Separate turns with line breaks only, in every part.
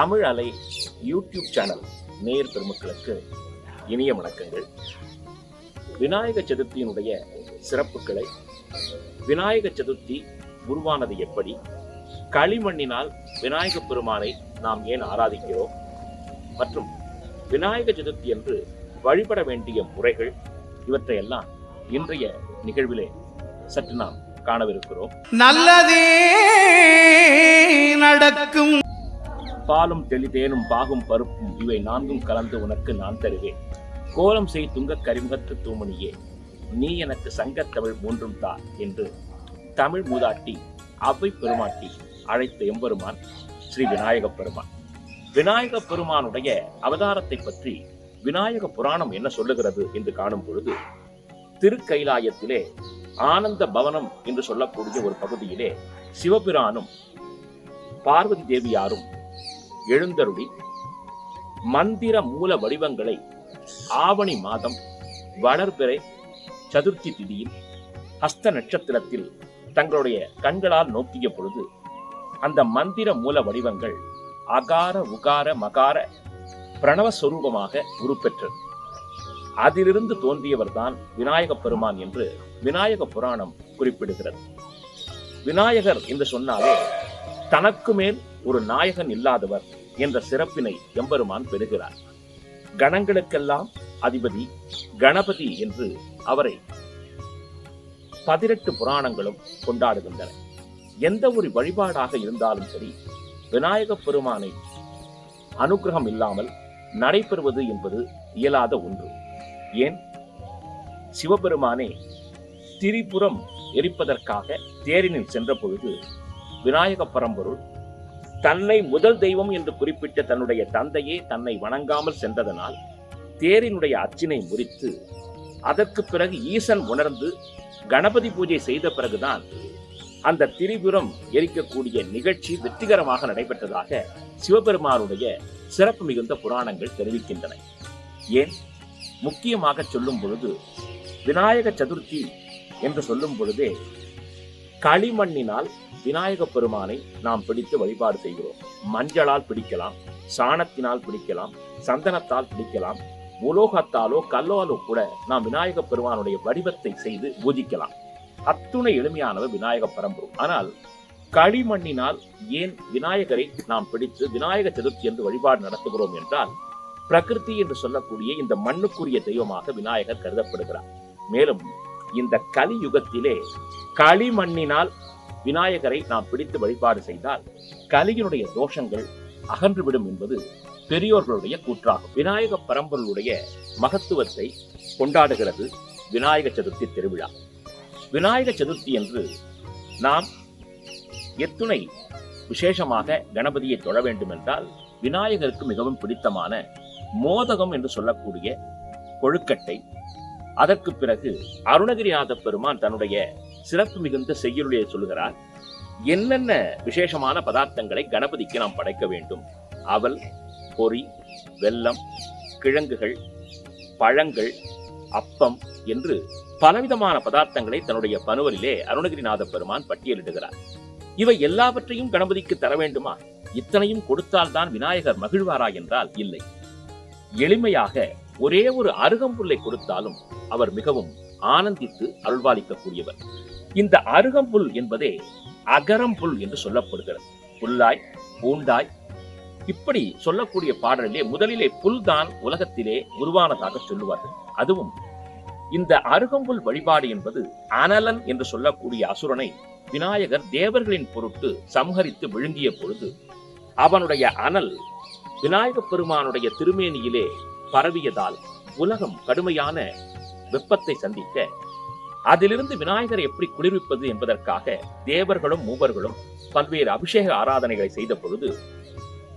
தமிழ் அலை YouTube channel நேர் பெருமக்களுக்கு இனிய வணக்கங்கள் விநாயக சதுர்த்தியினுடைய சிறப்புகளை விநாயக சதுர்த்தி உருவானது எப்படி களிமண்ணினால் விநாயக பெருமானை நாம் ஏன் ஆராதிக்கிறோம் மற்றும் விநாயக சதுர்த்தி என்று வழிபட வேண்டிய முறைகள் இவற்றையெல்லாம் இன்றைய நிகழ்விலே சற்று நாம் காணவிருக்கிறோம்
நல்லதே நடக்கும் பாலும் தெளிதேனும் பாகும் பருப்பும் இவை நான்கும் கலந்து உனக்கு நான் தருவேன் கோலம் செய் துங்க கரிமுகத்து தூமணியே நீ எனக்கு சங்கத்தமிழ் மூன்றும் தா என்று தமிழ் மூதாட்டி அவ்வை பெருமாட்டி அழைத்த எம்பெருமான் ஸ்ரீ விநாயக பெருமான் விநாயக பெருமானுடைய அவதாரத்தை பற்றி விநாயக புராணம் என்ன சொல்லுகிறது என்று காணும் பொழுது திருக்கைலாயத்திலே ஆனந்த பவனம் என்று சொல்லக்கூடிய ஒரு பகுதியிலே சிவபிரானும் பார்வதி தேவியாரும் எழுந்தருளி மந்திர மூல வடிவங்களை ஆவணி மாதம் வளர்பிறை சதுர்த்தி திதியில் ஹஸ்த நட்சத்திரத்தில் தங்களுடைய கண்களால் நோக்கிய பொழுது அந்த மந்திர மூல வடிவங்கள் அகார உகார மகார பிரணவஸ்வரூபமாக உருப்பெற்றது அதிலிருந்து தோன்றியவர்தான் விநாயக பெருமான் என்று விநாயக புராணம் குறிப்பிடுகிறது விநாயகர் என்று சொன்னாலே தனக்கு மேல் ஒரு நாயகன் இல்லாதவர் என்ற சிறப்பினை எம்பெருமான் பெறுகிறார் கணங்களுக்கெல்லாம் அதிபதி கணபதி என்று அவரை பதினெட்டு புராணங்களும் கொண்டாடுகின்றன எந்த ஒரு வழிபாடாக இருந்தாலும் சரி விநாயக பெருமானை அனுகிரகம் இல்லாமல் நடைபெறுவது என்பது இயலாத ஒன்று ஏன் சிவபெருமானே திரிபுரம் எரிப்பதற்காக தேரினில் சென்ற பொழுது விநாயக பரம்பொருள் தன்னை முதல் தெய்வம் என்று குறிப்பிட்ட தன்னுடைய தந்தையே தன்னை வணங்காமல் சென்றதனால் தேரினுடைய அச்சினை முறித்து அதற்கு பிறகு ஈசன் உணர்ந்து கணபதி பூஜை செய்த பிறகுதான் அந்த திரிபுரம் எரிக்கக்கூடிய நிகழ்ச்சி வெற்றிகரமாக நடைபெற்றதாக சிவபெருமானுடைய சிறப்பு மிகுந்த புராணங்கள் தெரிவிக்கின்றன ஏன் முக்கியமாக சொல்லும் பொழுது விநாயக சதுர்த்தி என்று சொல்லும் பொழுதே களிமண்ணினால் விநாயக பெருமானை நாம் பிடித்து வழிபாடு செய்கிறோம் மஞ்சளால் பிடிக்கலாம் சாணத்தினால் பிடிக்கலாம் சந்தனத்தால் பிடிக்கலாம் உலோகத்தாலோ கல்லாலோ கூட நாம் விநாயக பெருமானுடைய வடிவத்தை செய்து பூஜிக்கலாம் அத்துணை எளிமையானவர் விநாயக பரம்பரும் ஆனால் களிமண்ணினால் ஏன் விநாயகரை நாம் பிடித்து விநாயக சதுர்த்தி என்று வழிபாடு நடத்துகிறோம் என்றால் பிரகிருதி என்று சொல்லக்கூடிய இந்த மண்ணுக்குரிய தெய்வமாக விநாயகர் கருதப்படுகிறார் மேலும் இந்த கலியுகத்திலே களிமண்ணினால் விநாயகரை நாம் பிடித்து வழிபாடு செய்தால் கலியினுடைய தோஷங்கள் அகன்றுவிடும் என்பது பெரியோர்களுடைய கூற்றாகும் விநாயக பரம்பொருளுடைய மகத்துவத்தை கொண்டாடுகிறது விநாயக சதுர்த்தி திருவிழா விநாயக சதுர்த்தி என்று நாம் எத்துணை விசேஷமாக கணபதியை தொழ வேண்டும் என்றால் விநாயகருக்கு மிகவும் பிடித்தமான மோதகம் என்று சொல்லக்கூடிய கொழுக்கட்டை அதற்கு பிறகு அருணகிரிநாத பெருமான் தன்னுடைய சிறப்பு மிகுந்த செய்யுளிலே சொல்லுகிறார் என்னென்ன விசேஷமான பதார்த்தங்களை கணபதிக்கு நாம் படைக்க வேண்டும் அவல் பொறி வெல்லம் கிழங்குகள் பழங்கள் அப்பம் என்று பலவிதமான பதார்த்தங்களை தன்னுடைய பனுவலிலே அருணகிரிநாத பெருமான் பட்டியலிடுகிறார் இவை எல்லாவற்றையும் கணபதிக்கு தர வேண்டுமா இத்தனையும் கொடுத்தால்தான் விநாயகர் மகிழ்வாரா என்றால் இல்லை எளிமையாக ஒரே ஒரு அருகம்புல்லை கொடுத்தாலும் அவர் மிகவும் ஆனந்தித்து அருள்வாளிக்கக்கூடியவர் இந்த அருகம்புல் என்பதே அகரம்புல் என்று சொல்லப்படுகிறது புல்லாய் பூண்டாய் இப்படி சொல்லக்கூடிய பாடலிலே முதலிலே புல் தான் உலகத்திலே உருவானதாக சொல்லுவார்கள் அதுவும் இந்த அருகம்புல் வழிபாடு என்பது அனலன் என்று சொல்லக்கூடிய அசுரனை விநாயகர் தேவர்களின் பொருட்டு சம்ஹரித்து விழுங்கிய பொழுது அவனுடைய அனல் விநாயகப் பெருமானுடைய திருமேனியிலே பரவியதால் உலகம் கடுமையான வெப்பத்தை சந்திக்க அதிலிருந்து விநாயகரை எப்படி குளிர்விப்பது என்பதற்காக தேவர்களும் மூவர்களும் பல்வேறு அபிஷேக ஆராதனைகளை செய்த பொழுது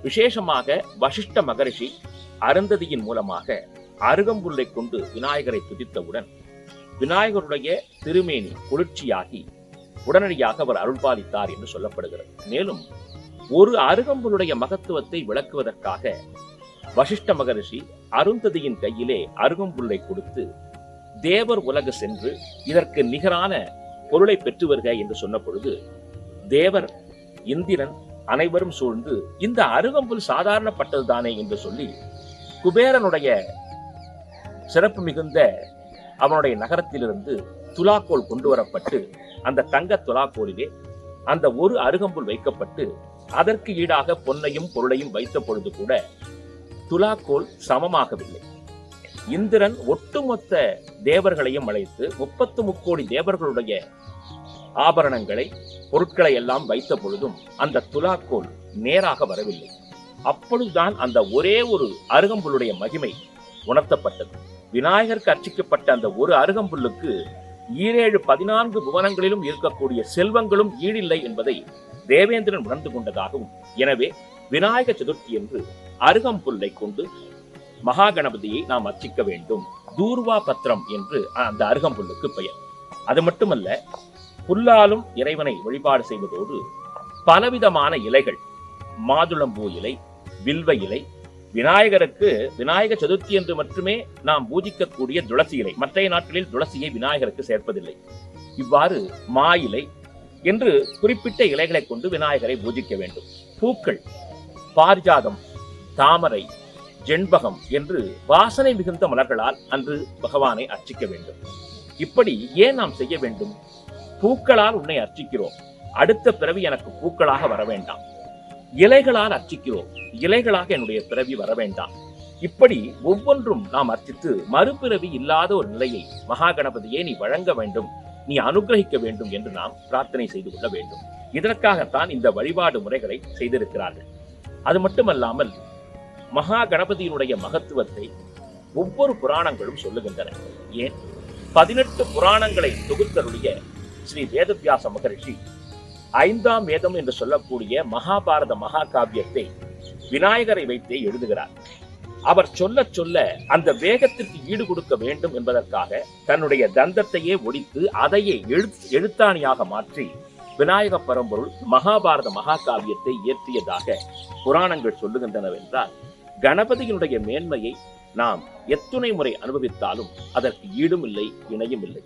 விசேஷமாக வசிஷ்ட மகரிஷி அருந்ததியின் மூலமாக அருகம்புல்லை கொண்டு விநாயகரை துதித்தவுடன் விநாயகருடைய திருமேனி குளிர்ச்சியாகி உடனடியாக அவர் பாதித்தார் என்று சொல்லப்படுகிறது மேலும் ஒரு அருகம்புலுடைய மகத்துவத்தை விளக்குவதற்காக வசிஷ்ட மகரிஷி அருந்ததியின் கையிலே அருகம்புல்லை கொடுத்து தேவர் உலக சென்று இதற்கு நிகரான பொருளை பெற்று வருக என்று சொன்ன பொழுது தேவர் இந்திரன் அனைவரும் சூழ்ந்து இந்த அருகம்புல் சாதாரணப்பட்டது தானே என்று சொல்லி குபேரனுடைய சிறப்பு மிகுந்த அவனுடைய நகரத்திலிருந்து துலாக்கோல் கொண்டு வரப்பட்டு அந்த தங்க துலாக்கோலிலே அந்த ஒரு அருகம்புல் வைக்கப்பட்டு அதற்கு ஈடாக பொன்னையும் பொருளையும் வைத்த பொழுது கூட துலாக்கோல் சமமாகவில்லை இந்திரன் ஒட்டுமொத்த தேவர்களையும் அழைத்து முப்பத்து முக்கோடி தேவர்களுடைய ஆபரணங்களை பொருட்களை எல்லாம் வைத்த பொழுதும் அந்த துலாக்கோல் நேராக வரவில்லை அப்பொழுதுதான் அந்த ஒரே ஒரு அருகம்புல்லுடைய மகிமை உணர்த்தப்பட்டது விநாயகருக்கு அர்ச்சிக்கப்பட்ட அந்த ஒரு அருகம்புல்லுக்கு ஈரேழு பதினான்கு புவனங்களிலும் இருக்கக்கூடிய செல்வங்களும் ஈடில்லை என்பதை தேவேந்திரன் உணர்ந்து கொண்டதாகவும் எனவே விநாயக சதுர்த்தி என்று அருகம்புல்லை கொண்டு மகாகணபதியை நாம் அர்ச்சிக்க வேண்டும் தூர்வா பத்திரம் என்று அந்த அருகம்புல்லுக்கு பெயர் அது மட்டுமல்ல புல்லாலும் இறைவனை வழிபாடு செய்வதோடு பலவிதமான இலைகள் மாதுளம்பூ இலை வில்வ இலை விநாயகருக்கு விநாயக சதுர்த்தி என்று மட்டுமே நாம் பூஜிக்கக்கூடிய துளசி இலை மற்றைய நாட்களில் துளசியை விநாயகருக்கு சேர்ப்பதில்லை இவ்வாறு மா இலை என்று குறிப்பிட்ட இலைகளை கொண்டு விநாயகரை பூஜிக்க வேண்டும் பூக்கள் பாரிஜாதம் தாமரை ஜென்பகம் என்று வாசனை மிகுந்த மலர்களால் அன்று பகவானை அர்ச்சிக்க வேண்டும் இப்படி ஏன் நாம் செய்ய வேண்டும் பூக்களால் உன்னை அர்ச்சிக்கிறோம் அடுத்த பிறவி எனக்கு பூக்களாக வர வேண்டாம் இலைகளால் அர்ச்சிக்கிறோம் இலைகளாக என்னுடைய பிறவி வர வேண்டாம் இப்படி ஒவ்வொன்றும் நாம் அர்ச்சித்து மறுபிறவி இல்லாத ஒரு நிலையை மகா கணபதியே நீ வழங்க வேண்டும் நீ அனுகிரகிக்க வேண்டும் என்று நாம் பிரார்த்தனை செய்து கொள்ள வேண்டும் இதற்காகத்தான் இந்த வழிபாடு முறைகளை செய்திருக்கிறார்கள் அது மட்டுமல்லாமல் மகா கணபதியினுடைய மகத்துவத்தை ஒவ்வொரு புராணங்களும் சொல்லுகின்றன ஏன் பதினெட்டு புராணங்களை தொகுத்தருடைய ஸ்ரீ வேதவியாச மகரிஷி ஐந்தாம் வேதம் என்று சொல்லக்கூடிய மகாபாரத மகா காவியத்தை விநாயகரை வைத்தே எழுதுகிறார் அவர் சொல்ல சொல்ல அந்த வேகத்திற்கு ஈடு கொடுக்க வேண்டும் என்பதற்காக தன்னுடைய தந்தத்தையே ஒடித்து அதையே எழுத் எழுத்தாணியாக மாற்றி விநாயக பரம்பொருள் மகாபாரத மகாகாவியத்தை இயற்றியதாக புராணங்கள் சொல்லுகின்றனவென்றால் என்றால் கணபதியினுடைய மேன்மையை நாம் எத்துணை முறை அனுபவித்தாலும் அதற்கு ஈடும் இல்லை இணையும் இல்லை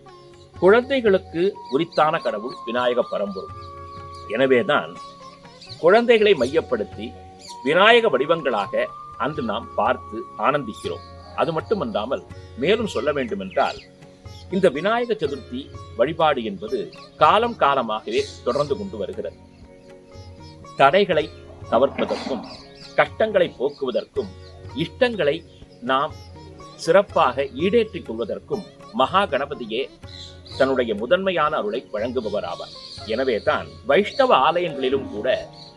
குழந்தைகளுக்கு உரித்தான கடவுள் விநாயக பரம்பொருள் எனவேதான் குழந்தைகளை மையப்படுத்தி விநாயக வடிவங்களாக அன்று நாம் பார்த்து ஆனந்திக்கிறோம் அது மட்டுமல்லாமல் மேலும் சொல்ல வேண்டுமென்றால் இந்த விநாயக சதுர்த்தி வழிபாடு என்பது காலம் காலமாகவே தொடர்ந்து கொண்டு வருகிறது தடைகளை தவிர்ப்பதற்கும் கஷ்டங்களை போக்குவதற்கும் இஷ்டங்களை நாம் சிறப்பாக ஈடேற்றிக் கொள்வதற்கும் மகா கணபதியே தன்னுடைய முதன்மையான அருளை வழங்குபவர் ஆவார் எனவே தான் வைஷ்ணவ ஆலயங்களிலும் கூட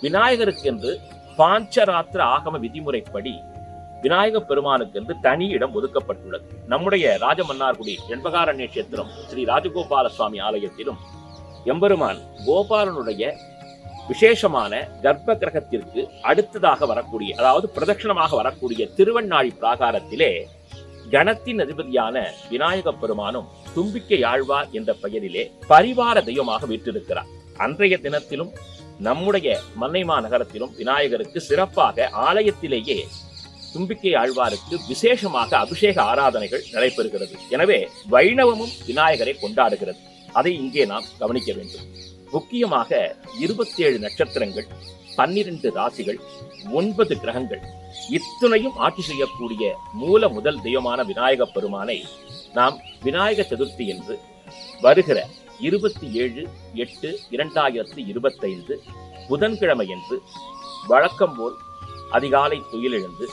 விநாயகருக்கு என்று பாஞ்சராத்திர ஆகம விதிமுறைப்படி விநாயக பெருமானுக்கு என்று தனி இடம் ஒதுக்கப்பட்டுள்ளது நம்முடைய ராஜமன்னார்குடி எண்பகாரண்ய கஷேத்திரம் ஸ்ரீ ராஜகோபால சுவாமி ஆலயத்திலும் எம்பெருமான் கோபாலனுடைய விசேஷமான கர்ப்ப கிரகத்திற்கு அடுத்ததாக வரக்கூடிய அதாவது பிரதட்சணமாக வரக்கூடிய திருவண்ணாழி பிராகாரத்திலே கணத்தின் அதிபதியான விநாயக பெருமானும் தும்பிக்கை ஆழ்வார் என்ற பெயரிலே பரிவார தெய்வமாக வீற்றிருக்கிறார் அன்றைய தினத்திலும் நம்முடைய மன்னைமா நகரத்திலும் விநாயகருக்கு சிறப்பாக ஆலயத்திலேயே தும்பிக்கை ஆழ்வாருக்கு விசேஷமாக அபிஷேக ஆராதனைகள் நடைபெறுகிறது எனவே வைணவமும் விநாயகரை கொண்டாடுகிறது அதை இங்கே நாம் கவனிக்க வேண்டும் முக்கியமாக இருபத்தேழு நட்சத்திரங்கள் பன்னிரண்டு ராசிகள் ஒன்பது கிரகங்கள் இத்துணையும் ஆட்சி செய்யக்கூடிய மூல முதல் தெய்வமான விநாயக பெருமானை நாம் விநாயக சதுர்த்தி என்று வருகிற இருபத்தி ஏழு எட்டு இரண்டாயிரத்தி இருபத்தைந்து புதன்கிழமையன்று வழக்கம் போல் அதிகாலை துயிலெழுந்து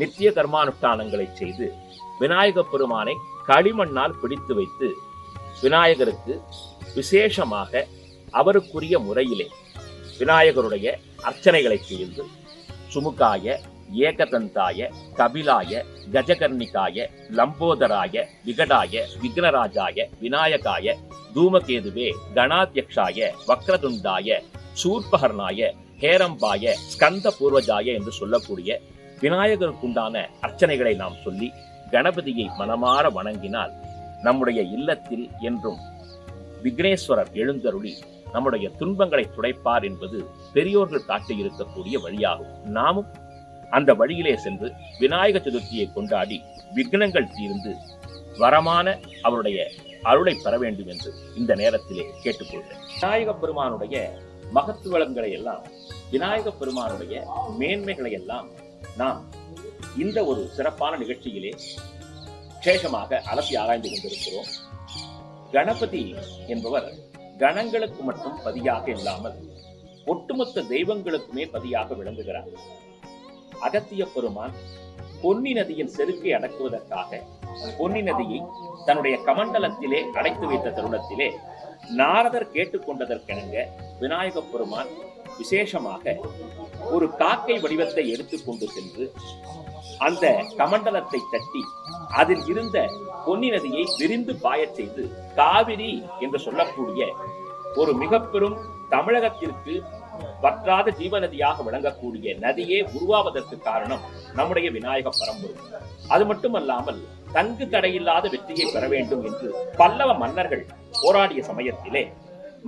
நித்திய கர்மானுஷ்டானங்களை செய்து விநாயக பெருமானை களிமண்ணால் பிடித்து வைத்து விநாயகருக்கு விசேஷமாக அவருக்குரிய முறையிலே விநாயகருடைய அர்ச்சனைகளை செய்து சுமுக்காய ஏகதந்தாய கபிலாய கஜகர்ணிகாய லம்போதராய விகடாய விக்னராஜாய விநாயகாய தூமகேதுவே கணாத்தியக்ஷாய வக்ரதுண்டாய சூர்பகர்ணாய ஹேரம்பாய ஸ்கந்த பூர்வஜாய என்று சொல்லக்கூடிய விநாயகருக்குண்டான அர்ச்சனைகளை நாம் சொல்லி கணபதியை மனமாற வணங்கினால் நம்முடைய இல்லத்தில் என்றும் விக்னேஸ்வரர் எழுந்தருளி நம்முடைய துன்பங்களை துடைப்பார் என்பது பெரியோர்கள் காட்டியிருக்கக்கூடிய வழியாகும் நாமும் அந்த வழியிலே சென்று விநாயக சதுர்த்தியை கொண்டாடி விக்னங்கள் தீர்ந்து வரமான அவருடைய அருளை பெற வேண்டும் என்று இந்த நேரத்திலே கேட்டுக்கொள்கிறேன் விநாயக பெருமானுடைய மகத்துவங்களை எல்லாம் விநாயக பெருமானுடைய மேன்மைகளை எல்லாம் நாம் இந்த ஒரு சிறப்பான நிகழ்ச்சியிலே விசேஷமாக அலசி ஆராய்ந்து கொண்டிருக்கிறோம் கணபதி என்பவர் கணங்களுக்கு மட்டும் பதியாக இல்லாமல் ஒட்டுமொத்த தெய்வங்களுக்குமே பதியாக விளங்குகிறார் அகத்திய பெருமான் பொன்னி நதியின் செருக்கை அடக்குவதற்காக பொன்னி நதியை தன்னுடைய கமண்டலத்திலே அடைத்து வைத்த தருணத்திலே நாரதர் கேட்டுக்கொண்டதற்கிணங்க விநாயகப் பெருமான் விசேஷமாக ஒரு காக்கை வடிவத்தை எடுத்துக்கொண்டு சென்று அந்த கமண்டலத்தை தட்டி அதில் இருந்த பொன்னி நதியை விரிந்து பாயச் செய்து காவிரி என்று சொல்லக்கூடிய ஒரு மிக பெரும் தமிழகத்திற்கு வற்றாத ஜீவநதியாக விளங்கக்கூடிய நதியே உருவாவதற்கு காரணம் நம்முடைய விநாயக பரம்பு அது மட்டுமல்லாமல் தங்கு தடையில்லாத வெற்றியை பெற வேண்டும் என்று பல்லவ மன்னர்கள் போராடிய சமயத்திலே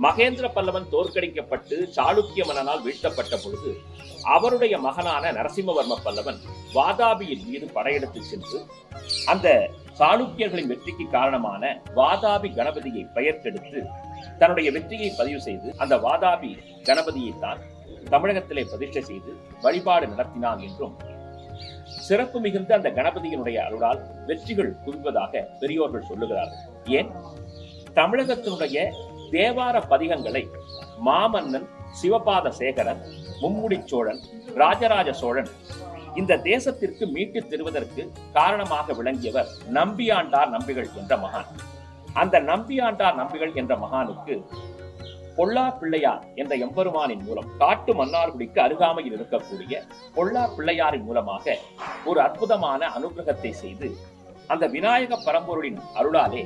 மகேந்திர பல்லவன் தோற்கடிக்கப்பட்டு சாளுக்கிய மன்னனால் வீழ்த்தப்பட்ட பொழுது அவருடைய மகனான நரசிம்மவர்ம பல்லவன் வாதாபியின் மீது படையெடுத்து சென்று அந்த சாளுக்கியர்களின் வெற்றிக்கு காரணமான வாதாபி கணபதியை பெயர்த்தெடுத்து தன்னுடைய வெற்றியை பதிவு செய்து அந்த வாதாபி கணபதியை தான் தமிழகத்திலே பிரதிஷ்டை செய்து வழிபாடு நடத்தினான் என்றும் சிறப்பு மிகுந்த அந்த கணபதியினுடைய அருளால் வெற்றிகள் குவிவதாக பெரியோர்கள் சொல்லுகிறார்கள் ஏன் தமிழகத்தினுடைய தேவார பதிகங்களை மாமன்னன் சிவபாத சேகரன் மும்முடி சோழன் ராஜராஜ சோழன் இந்த தேசத்திற்கு மீட்டுத் தருவதற்கு காரணமாக விளங்கியவர் நம்பியாண்டார் நம்பிகள் என்ற மகான் அந்த நம்பியாண்டார் நம்பிகள் என்ற மகானுக்கு பொல்லா பிள்ளையார் என்ற எம்பெருமானின் மூலம் காட்டு மன்னார்குடிக்கு அருகாமையில் இருக்கக்கூடிய பொல்லா பிள்ளையாரின் மூலமாக ஒரு அற்புதமான அனுகிரகத்தை செய்து அந்த விநாயக பரம்பொருளின் அருளாலே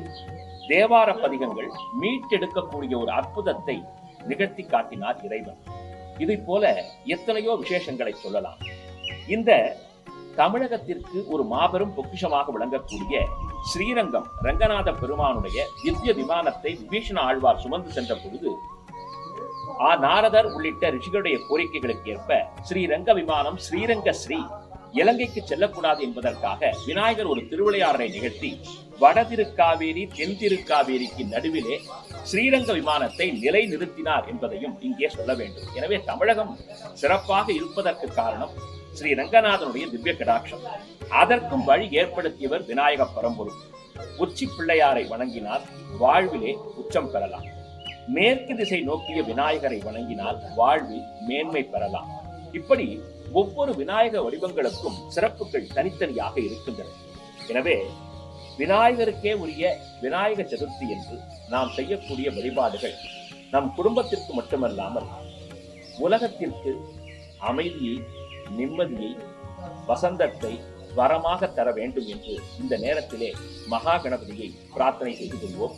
தேவார பதிகங்கள் மீட்டெடுக்கக்கூடிய ஒரு அற்புதத்தை நிகழ்த்தி காட்டினார் இறைவன் இதை போல எத்தனையோ விசேஷங்களை சொல்லலாம் இந்த தமிழகத்திற்கு ஒரு மாபெரும் பொக்கிஷமாக விளங்கக்கூடிய ஸ்ரீரங்கம் ரங்கநாத பெருமானுடைய திவ்ய விமானத்தை பீஷண ஆழ்வார் சுமந்து சென்ற பொழுது ஆ நாரதர் உள்ளிட்ட ரிஷிகளுடைய கோரிக்கைகளுக்கு ஏற்ப ஸ்ரீரங்க விமானம் ஸ்ரீரங்க ஸ்ரீ இலங்கைக்கு செல்லக்கூடாது என்பதற்காக விநாயகர் ஒரு திருவிளையாடலை நிகழ்த்தி வடதிருக்காவேரி தென்திருக்காவேரிக்கு தென் திருக்காவேரிக்கு நடுவிலே ஸ்ரீரங்க விமானத்தை நிலை நிறுத்தினார் என்பதையும் இங்கே சொல்ல வேண்டும் எனவே தமிழகம் சிறப்பாக இருப்பதற்கு காரணம் ஸ்ரீ ரங்கநாதனுடைய திவ்ய கடாட்சம் அதற்கும் வழி ஏற்படுத்தியவர் விநாயக பரம்பொரு உச்சி பிள்ளையாரை வணங்கினால் வாழ்விலே உச்சம் பெறலாம் மேற்கு திசை நோக்கிய விநாயகரை வணங்கினால் வாழ்வில் மேன்மை பெறலாம் இப்படி ஒவ்வொரு விநாயக வடிவங்களுக்கும் சிறப்புகள் தனித்தனியாக இருக்கின்றன எனவே விநாயகருக்கே உரிய விநாயக சதுர்த்தி என்று நாம் செய்யக்கூடிய வழிபாடுகள் நம் குடும்பத்திற்கு மட்டுமல்லாமல் உலகத்திற்கு அமைதியை நிம்மதியை வசந்தத்தை வரமாக தர வேண்டும் என்று இந்த நேரத்திலே மகா கணபதியை பிரார்த்தனை செய்து கொள்வோம்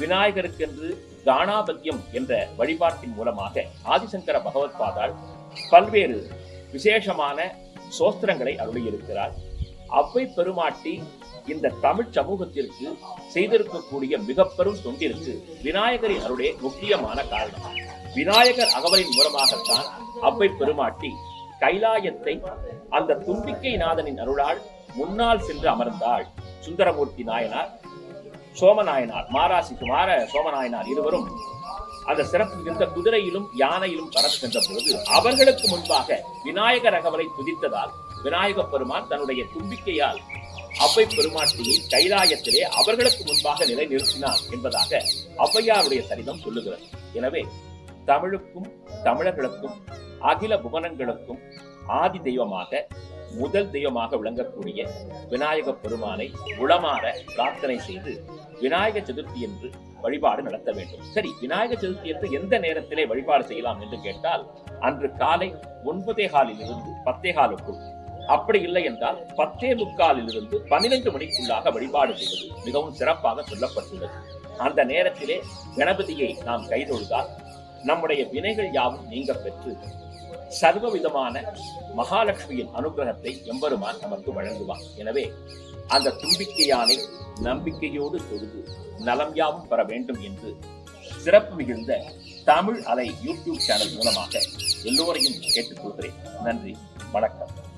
விநாயகருக்கென்று தானாபத்தியம் என்ற வழிபாட்டின் மூலமாக ஆதிசங்கர பாதால் பல்வேறு விசேஷமான சோஸ்திரங்களை அருளியிருக்கிறார் அவ்வை பெருமாட்டி இந்த தமிழ் சமூகத்திற்கு செய்திருக்கக்கூடிய மிக பெரும் தொண்டிற்கு விநாயகரின் அருளே முக்கியமான காரணம் விநாயகர் அகவலின் மூலமாகத்தான் அவ்வை பெருமாட்டி கைலாயத்தை அந்த தும்பிக்கை நாதனின் அருளால் முன்னால் சென்று அமர்ந்தாள் சுந்தரமூர்த்தி நாயனார் சோமநாயனார் மாராசி குமார சோமநாயனார் இருவரும் அந்த சிறப்பு மிகுந்த குதிரையிலும் யானையிலும் கடந்து சென்ற பொழுது அவர்களுக்கு முன்பாக விநாயக ரகவரை துதித்ததால் விநாயக பெருமான் தன்னுடைய தும்பிக்கையால் அவ்வை பெருமாட்டியை கைலாயத்திலே அவர்களுக்கு முன்பாக நிலை நிறுத்தினார் என்பதாக ஔவையாருடைய சரிதம் சொல்லுகிறது எனவே தமிழுக்கும் தமிழர்களுக்கும் அகில புவனங்களுக்கும் ஆதி தெய்வமாக முதல் தெய்வமாக விளங்கக்கூடிய விநாயக பெருமானை உளமாற பிரார்த்தனை செய்து விநாயக சதுர்த்தி என்று வழிபாடு நடத்த வேண்டும் சரி விநாயக சதுர்த்தி என்று எந்த நேரத்திலே வழிபாடு செய்யலாம் என்று கேட்டால் அன்று காலை ஒன்பதே காலிலிருந்து பத்தே காலுக்குள் அப்படி இல்லை என்றால் பத்தே இருந்து பன்னிரண்டு மணிக்குள்ளாக வழிபாடு செய்வது மிகவும் சிறப்பாக சொல்லப்பட்டுள்ளது அந்த நேரத்திலே கணபதியை நாம் கைதொழுதால் நம்முடைய வினைகள் யாவும் நீங்க பெற்று சர்வ விதமான மகாலட்சுமியின் அனுகிரகத்தை எம்பெருமான் நமக்கு வழங்குவான் எனவே அந்த தும்பிக்கையானை நம்பிக்கையோடு தொழுது நலம் யாவும் பெற வேண்டும் என்று சிறப்பு மிகுந்த தமிழ் அலை யூடியூப் சேனல் மூலமாக எல்லோரையும் கேட்டுக்கொள்கிறேன் நன்றி வணக்கம்